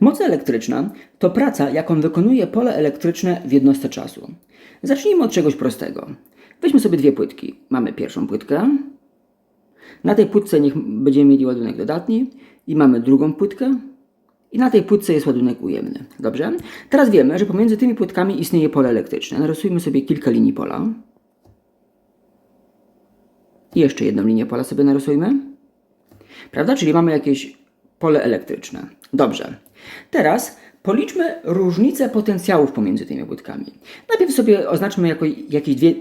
Moc elektryczna to praca, jaką wykonuje pole elektryczne w jednostce czasu. Zacznijmy od czegoś prostego. Weźmy sobie dwie płytki. Mamy pierwszą płytkę. Na tej płytce niech będziemy mieli ładunek dodatni i mamy drugą płytkę. I na tej płytce jest ładunek ujemny. Dobrze? Teraz wiemy, że pomiędzy tymi płytkami istnieje pole elektryczne. Narysujmy sobie kilka linii pola. I jeszcze jedną linię pola sobie narysujmy. Prawda? Czyli mamy jakieś pole elektryczne. Dobrze. Teraz policzmy różnice potencjałów pomiędzy tymi płytkami. Najpierw sobie oznaczmy jako jakieś dwie,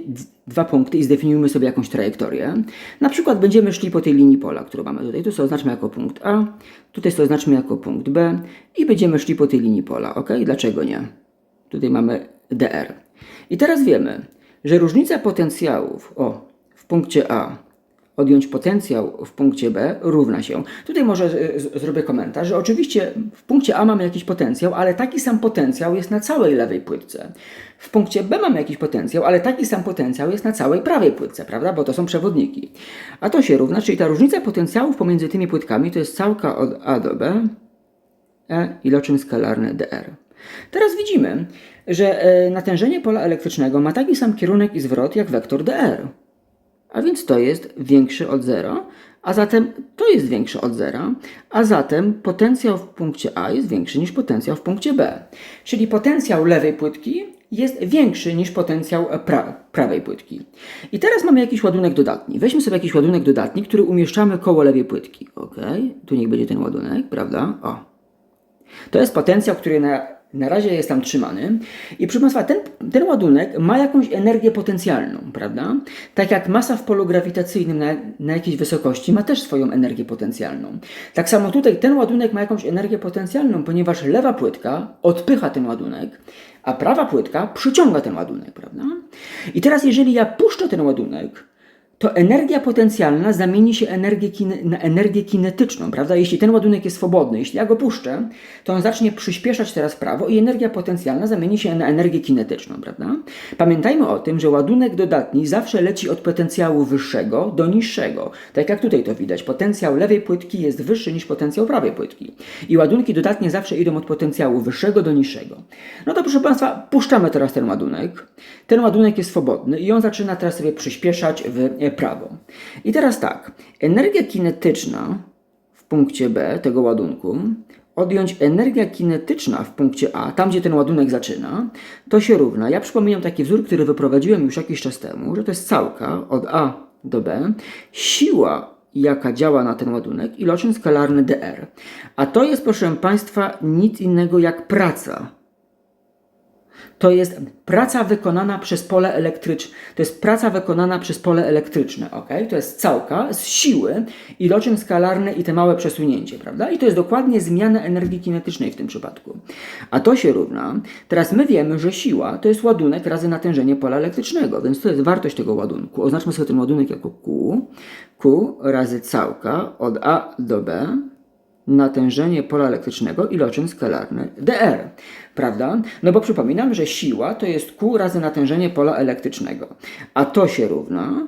dwa punkty i zdefiniujmy sobie jakąś trajektorię. Na przykład będziemy szli po tej linii pola, którą mamy tutaj. Tu sobie oznaczmy jako punkt A, tutaj sobie oznaczmy jako punkt B i będziemy szli po tej linii pola. Ok? Dlaczego nie? Tutaj mamy DR. I teraz wiemy, że różnica potencjałów o, w punkcie A odjąć potencjał w punkcie B równa się. Tutaj może z- zrobię komentarz, że oczywiście w punkcie A mamy jakiś potencjał, ale taki sam potencjał jest na całej lewej płytce. W punkcie B mamy jakiś potencjał, ale taki sam potencjał jest na całej prawej płytce, prawda? Bo to są przewodniki. A to się równa, czyli ta różnica potencjałów pomiędzy tymi płytkami to jest całka od A do B E iloczyn skalarny dr. Teraz widzimy, że e, natężenie pola elektrycznego ma taki sam kierunek i zwrot jak wektor dr. A więc to jest większe od zera, a zatem to jest większe od zera, a zatem potencjał w punkcie A jest większy niż potencjał w punkcie B. Czyli potencjał lewej płytki jest większy niż potencjał pra prawej płytki. I teraz mamy jakiś ładunek dodatni. Weźmy sobie jakiś ładunek dodatni, który umieszczamy koło lewej płytki. Ok, tu niech będzie ten ładunek, prawda? O, to jest potencjał, który na, na razie jest tam trzymany. I proszę Państwa, ten, ten ładunek ma jakąś energię potencjalną, prawda? Tak jak masa w polu grawitacyjnym na, na jakiejś wysokości ma też swoją energię potencjalną. Tak samo tutaj ten ładunek ma jakąś energię potencjalną, ponieważ lewa płytka odpycha ten ładunek, a prawa płytka przyciąga ten ładunek, prawda? I teraz jeżeli ja puszczę ten ładunek, to energia potencjalna zamieni się energię na energię kinetyczną, prawda? Jeśli ten ładunek jest swobodny, jeśli ja go puszczę, to on zacznie przyspieszać teraz prawo i energia potencjalna zamieni się na energię kinetyczną, prawda? Pamiętajmy o tym, że ładunek dodatni zawsze leci od potencjału wyższego do niższego. Tak jak tutaj to widać, potencjał lewej płytki jest wyższy niż potencjał prawej płytki. I ładunki dodatnie zawsze idą od potencjału wyższego do niższego. No to proszę Państwa, puszczamy teraz ten ładunek. Ten ładunek jest swobodny i on zaczyna teraz sobie przyspieszać w prawo. I teraz tak, energia kinetyczna w punkcie B tego ładunku, odjąć energia kinetyczna w punkcie A, tam gdzie ten ładunek zaczyna, to się równa. Ja przypominam taki wzór, który wyprowadziłem już jakiś czas temu, że to jest całka od A do B, siła jaka działa na ten ładunek, iloczyn skalarny dr. A to jest, proszę Państwa, nic innego jak praca to jest praca wykonana przez pole elektryczne. To jest praca wykonana przez pole elektryczne, ok? To jest całka z siły, iloczyn skalarny i te małe przesunięcie, prawda? I to jest dokładnie zmiana energii kinetycznej w tym przypadku. A to się równa. Teraz my wiemy, że siła to jest ładunek razy natężenie pola elektrycznego, więc to jest wartość tego ładunku. Oznaczmy sobie ten ładunek jako Q. Q razy całka od A do B natężenie pola elektrycznego iloczyn skalarny dr. Prawda? No bo przypominam, że siła to jest Q razy natężenie pola elektrycznego. A to się równa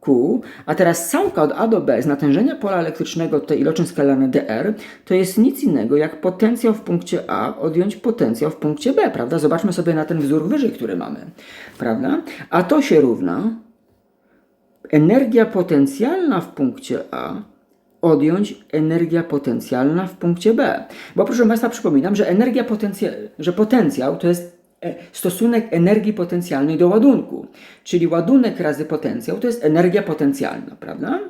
Q, a teraz całka od A do B z natężenia pola elektrycznego, tutaj iloczyn skalarny dr, to jest nic innego jak potencjał w punkcie A odjąć potencjał w punkcie B, prawda? Zobaczmy sobie na ten wzór wyżej, który mamy, prawda? A to się równa energia potencjalna w punkcie A odjąć energia potencjalna w punkcie B. Bo proszę Państwa, przypominam, że energia potencjal, że potencjał to jest e, stosunek energii potencjalnej do ładunku. Czyli ładunek razy potencjał to jest energia potencjalna, prawda?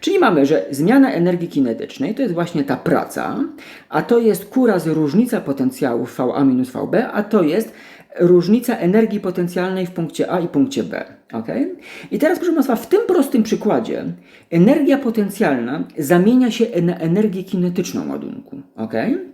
Czyli mamy, że zmiana energii kinetycznej to jest właśnie ta praca, a to jest Q razy różnica potencjału VA minus VB, a to jest różnica energii potencjalnej w punkcie A i punkcie B. Okay? I teraz, proszę Państwa, w tym prostym przykładzie energia potencjalna zamienia się na energię kinetyczną ładunku. Okay?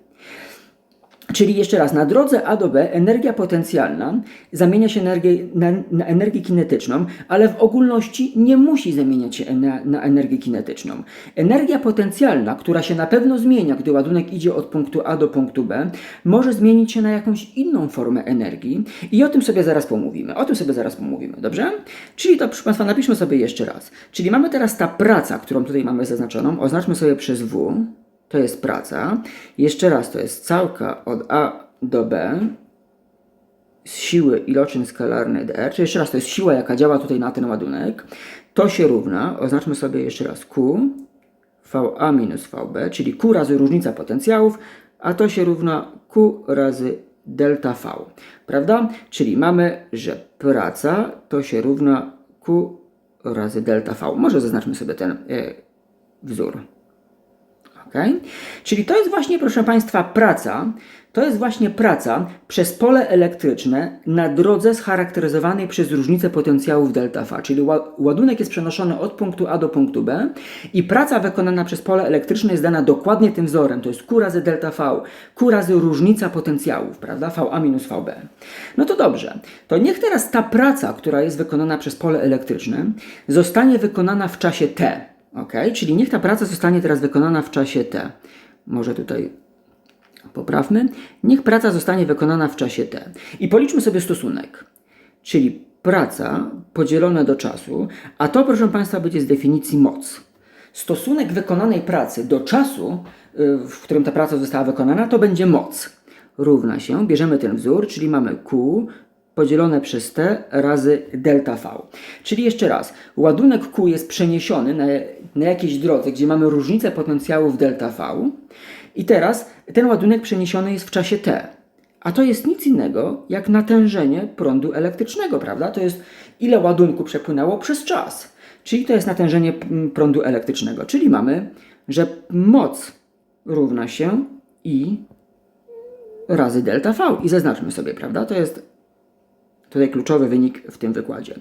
Czyli jeszcze raz, na drodze A do B energia potencjalna zamienia się energię, na, na energię kinetyczną, ale w ogólności nie musi zamieniać się na, na energię kinetyczną. Energia potencjalna, która się na pewno zmienia, gdy ładunek idzie od punktu A do punktu B, może zmienić się na jakąś inną formę energii i o tym sobie zaraz pomówimy. O tym sobie zaraz pomówimy, dobrze? Czyli to, proszę Państwa, napiszmy sobie jeszcze raz. Czyli mamy teraz ta praca, którą tutaj mamy zaznaczoną, oznaczmy sobie przez W, to jest praca. Jeszcze raz, to jest całka od A do B z siły iloczyn skalarny dr, czyli jeszcze raz, to jest siła, jaka działa tutaj na ten ładunek. To się równa, oznaczmy sobie jeszcze raz Q, VA minus VB, czyli Q razy różnica potencjałów, a to się równa Q razy delta V, prawda? Czyli mamy, że praca to się równa Q razy delta V. Może zaznaczmy sobie ten e, wzór. Ok? Czyli to jest właśnie, proszę Państwa, praca. To jest właśnie praca przez pole elektryczne na drodze scharakteryzowanej przez różnicę potencjałów delta V. Czyli ła- ładunek jest przenoszony od punktu A do punktu B i praca wykonana przez pole elektryczne jest dana dokładnie tym wzorem. To jest Q razy delta V, Q razy różnica potencjałów, prawda? VA minus VB. No to dobrze. To niech teraz ta praca, która jest wykonana przez pole elektryczne, zostanie wykonana w czasie T. Ok? Czyli niech ta praca zostanie teraz wykonana w czasie T. Może tutaj poprawmy. Niech praca zostanie wykonana w czasie T. I policzmy sobie stosunek. Czyli praca podzielone do czasu, a to, proszę Państwa, będzie z definicji moc. Stosunek wykonanej pracy do czasu, y, w którym ta praca została wykonana, to będzie moc. Równa się, bierzemy ten wzór, czyli mamy Q podzielone przez T razy delta V. Czyli jeszcze raz, ładunek Q jest przeniesiony na, na jakiejś drodze, gdzie mamy różnicę potencjałów delta V i teraz ten ładunek przeniesiony jest w czasie T. A to jest nic innego jak natężenie prądu elektrycznego, prawda? To jest ile ładunku przepłynęło przez czas. Czyli to jest natężenie prądu elektrycznego. Czyli mamy, że moc równa się I razy delta V. I zaznaczmy sobie, prawda? To jest Tutaj kluczowy wynik w tym wykładzie.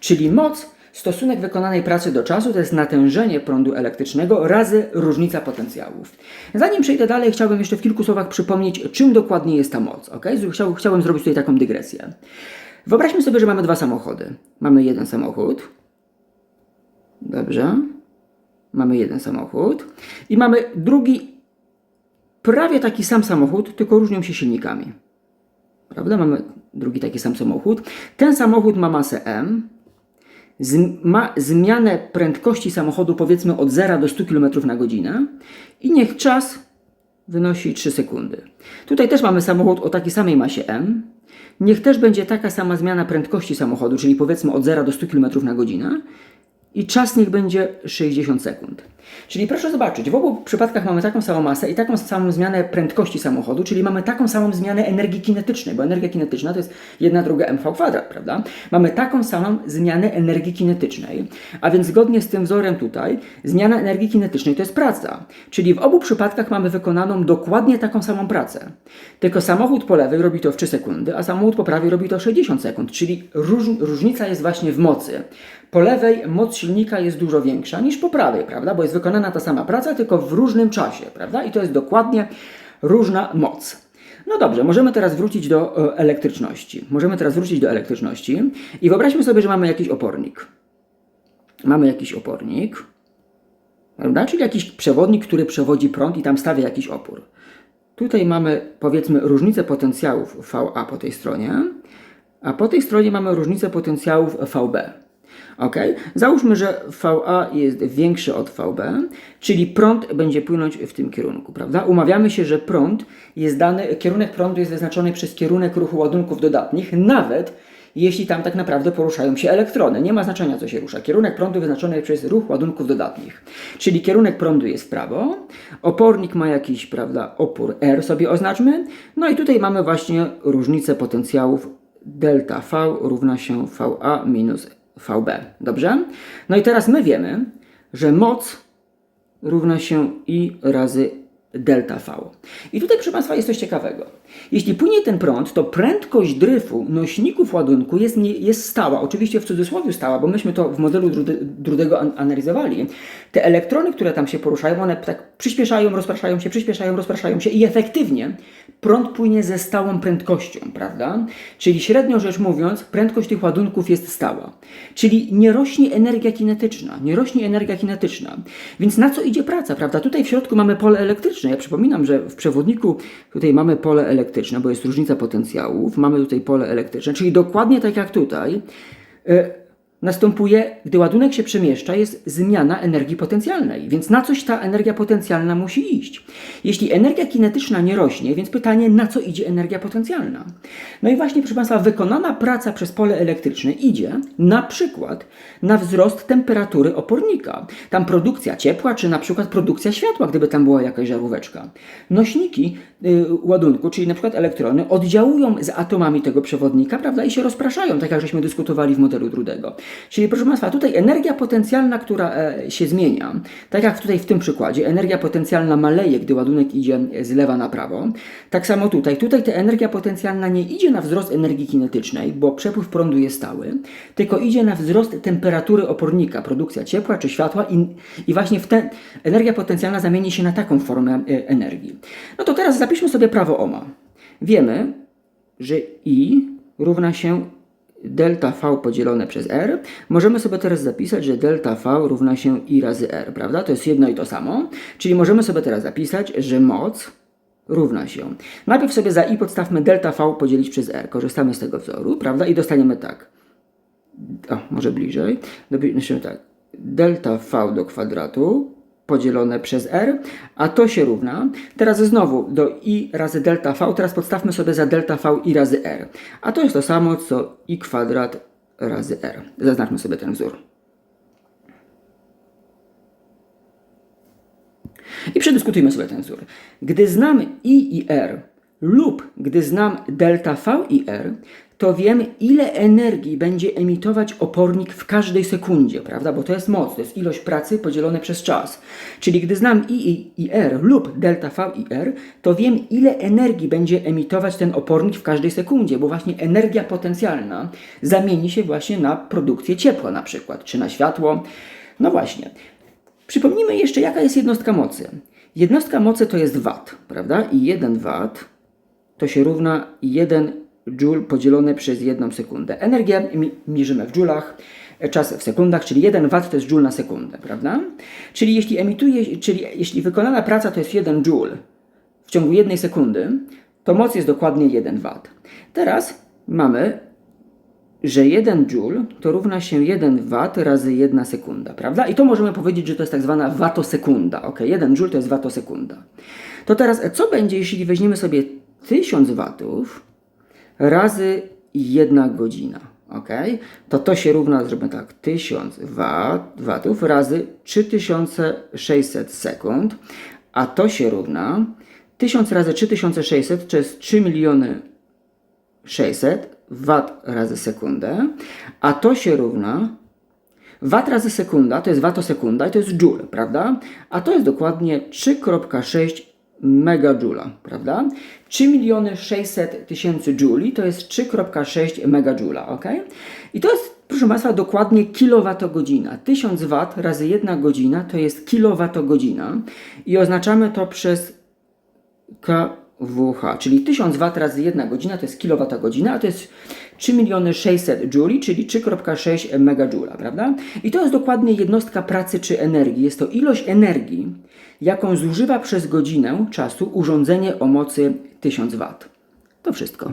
Czyli moc, stosunek wykonanej pracy do czasu to jest natężenie prądu elektrycznego razy różnica potencjałów. Zanim przejdę dalej, chciałbym jeszcze w kilku słowach przypomnieć, czym dokładnie jest ta moc. Okay? Chciał, chciałbym zrobić tutaj taką dygresję. Wyobraźmy sobie, że mamy dwa samochody. Mamy jeden samochód. Dobrze. Mamy jeden samochód. I mamy drugi, prawie taki sam samochód, tylko różnią się silnikami. Prawda? Mamy drugi taki sam samochód. Ten samochód ma masę M, ma zmianę prędkości samochodu powiedzmy od 0 do 100 km na godzinę i niech czas wynosi 3 sekundy. Tutaj też mamy samochód o takiej samej masie M. Niech też będzie taka sama zmiana prędkości samochodu, czyli powiedzmy od 0 do 100 km na godzinę i czas niech będzie 60 sekund. Czyli proszę zobaczyć, w obu przypadkach mamy taką samą masę i taką samą zmianę prędkości samochodu, czyli mamy taką samą zmianę energii kinetycznej, bo energia kinetyczna to jest 1 druga mv kwadrat, prawda? Mamy taką samą zmianę energii kinetycznej, a więc zgodnie z tym wzorem tutaj, zmiana energii kinetycznej to jest praca. Czyli w obu przypadkach mamy wykonaną dokładnie taką samą pracę. Tylko samochód po lewej robi to w 3 sekundy, a samochód po prawej robi to w 60 sekund, czyli róż, różnica jest właśnie w mocy. Po lewej moc silnika jest dużo większa niż po prawej, prawda? Bo jest wykonana ta sama praca, tylko w różnym czasie, prawda? I to jest dokładnie różna moc. No dobrze, możemy teraz wrócić do e, elektryczności. Możemy teraz wrócić do elektryczności i wyobraźmy sobie, że mamy jakiś opornik. Mamy jakiś opornik, prawda? Czyli jakiś przewodnik, który przewodzi prąd i tam stawia jakiś opór. Tutaj mamy powiedzmy różnicę potencjałów VA po tej stronie, a po tej stronie mamy różnicę potencjałów VB. Ok? Załóżmy, że VA jest większy od VB, czyli prąd będzie płynąć w tym kierunku, prawda? Umawiamy się, że prąd jest dany, kierunek prądu jest wyznaczony przez kierunek ruchu ładunków dodatnich, nawet jeśli tam tak naprawdę poruszają się elektrony. Nie ma znaczenia, co się rusza. Kierunek prądu wyznaczony jest przez ruch ładunków dodatnich. Czyli kierunek prądu jest w prawo, opornik ma jakiś, prawda, opór R sobie oznaczmy, no i tutaj mamy właśnie różnicę potencjałów delta V równa się VA minus VB. Dobrze? No i teraz my wiemy, że moc równa się I razy delta V. I tutaj, proszę Państwa, jest coś ciekawego. Jeśli płynie ten prąd, to prędkość dryfu nośników ładunku jest, nie, jest stała. Oczywiście w cudzysłowie stała, bo myśmy to w modelu Drude, Drudego an, analizowali. Te elektrony, które tam się poruszają, one tak przyspieszają, rozpraszają się, przyspieszają, rozpraszają się i efektywnie prąd płynie ze stałą prędkością, prawda? Czyli średnio rzecz mówiąc, prędkość tych ładunków jest stała. Czyli nie rośnie energia kinetyczna, nie rośnie energia kinetyczna. Więc na co idzie praca, prawda? Tutaj w środku mamy pole elektryczne. Ja przypominam, że w przewodniku tutaj mamy pole elektryczne, bo jest różnica potencjałów. Mamy tutaj pole elektryczne, czyli dokładnie tak jak tutaj. Następuje, gdy ładunek się przemieszcza, jest zmiana energii potencjalnej, więc na coś ta energia potencjalna musi iść. Jeśli energia kinetyczna nie rośnie, więc pytanie, na co idzie energia potencjalna? No i właśnie, proszę Państwa, wykonana praca przez pole elektryczne idzie na przykład na wzrost temperatury opornika. Tam produkcja ciepła, czy na przykład produkcja światła, gdyby tam była jakaś żaróweczka. Nośniki y, ładunku, czyli na przykład elektrony, oddziałują z atomami tego przewodnika, prawda, i się rozpraszają, tak jak żeśmy dyskutowali w modelu Drudego. Czyli proszę Państwa, tutaj energia potencjalna, która e, się zmienia, tak jak tutaj w tym przykładzie, energia potencjalna maleje, gdy ładunek idzie z lewa na prawo. Tak samo tutaj. Tutaj ta energia potencjalna nie idzie na wzrost energii kinetycznej, bo przepływ prądu jest stały, tylko idzie na wzrost temperatury opornika, produkcja ciepła czy światła i, i właśnie w ten, energia potencjalna zamieni się na taką formę e, energii. No to teraz zapiszmy sobie prawo Ohma. Wiemy, że I równa się delta V podzielone przez R. Możemy sobie teraz zapisać, że delta V równa się I razy R, prawda? To jest jedno i to samo. Czyli możemy sobie teraz zapisać, że moc równa się. Najpierw sobie za I podstawmy delta V podzielić przez R. Korzystamy z tego wzoru, prawda? I dostaniemy tak. O, może bliżej. Napiszemy tak. Delta V do kwadratu podzielone przez r, a to się równa. Teraz znowu do i razy delta v, teraz podstawmy sobie za delta v i razy r. A to jest to samo co i kwadrat razy r. Zaznaczmy sobie ten wzór. I przedyskutujmy sobie ten wzór. Gdy znam i i r lub gdy znam delta v i r, to wiem, ile energii będzie emitować opornik w każdej sekundzie, prawda? Bo to jest moc, to jest ilość pracy podzielone przez czas. Czyli gdy znam I, I, i R lub delta V i R, to wiem, ile energii będzie emitować ten opornik w każdej sekundzie, bo właśnie energia potencjalna zamieni się właśnie na produkcję ciepła na przykład, czy na światło. No właśnie. Przypomnijmy jeszcze, jaka jest jednostka mocy. Jednostka mocy to jest watt, prawda? I 1 watt to się równa 1 joule podzielone przez 1 sekundę. Energię mierzymy w joulach, czas w sekundach, czyli 1 watt to jest joule na sekundę, prawda? Czyli jeśli emituje, czyli jeśli wykonana praca to jest 1 joule w ciągu jednej sekundy, to moc jest dokładnie 1 watt. Teraz mamy, że 1 joule to równa się 1 watt razy 1 sekunda, prawda? I to możemy powiedzieć, że to jest tak zwana watosekunda. Ok, 1 joule to jest watosekunda. To teraz co będzie, jeśli weźmiemy sobie 1000 watów razy 1 godzina. Ok? To to się równa, zrobimy tak, 1000 wat, watów razy 3600 sekund, a to się równa 1000 razy 3600 to jest 3 miliony 600 wat razy sekundę, a to się równa Watt razy sekunda to jest watosekunda i to jest joule, prawda? A to jest dokładnie 3,6 megajoula, prawda? 3 miliony 600 tysięcy jouli to jest 3,6 megajoula, ok? I to jest, proszę Państwa, dokładnie kilowatogodzina. 1000 W razy 1 godzina to jest kilowatogodzina i oznaczamy to przez kWh, czyli 1000 W razy 1 godzina to jest kilowatogodzina, a to jest 3 miliony 600 jouli, czyli 3,6 megajoula, prawda? I to jest dokładnie jednostka pracy czy energii. Jest to ilość energii, jaką zużywa przez godzinę czasu urządzenie o mocy 1000 W. To wszystko.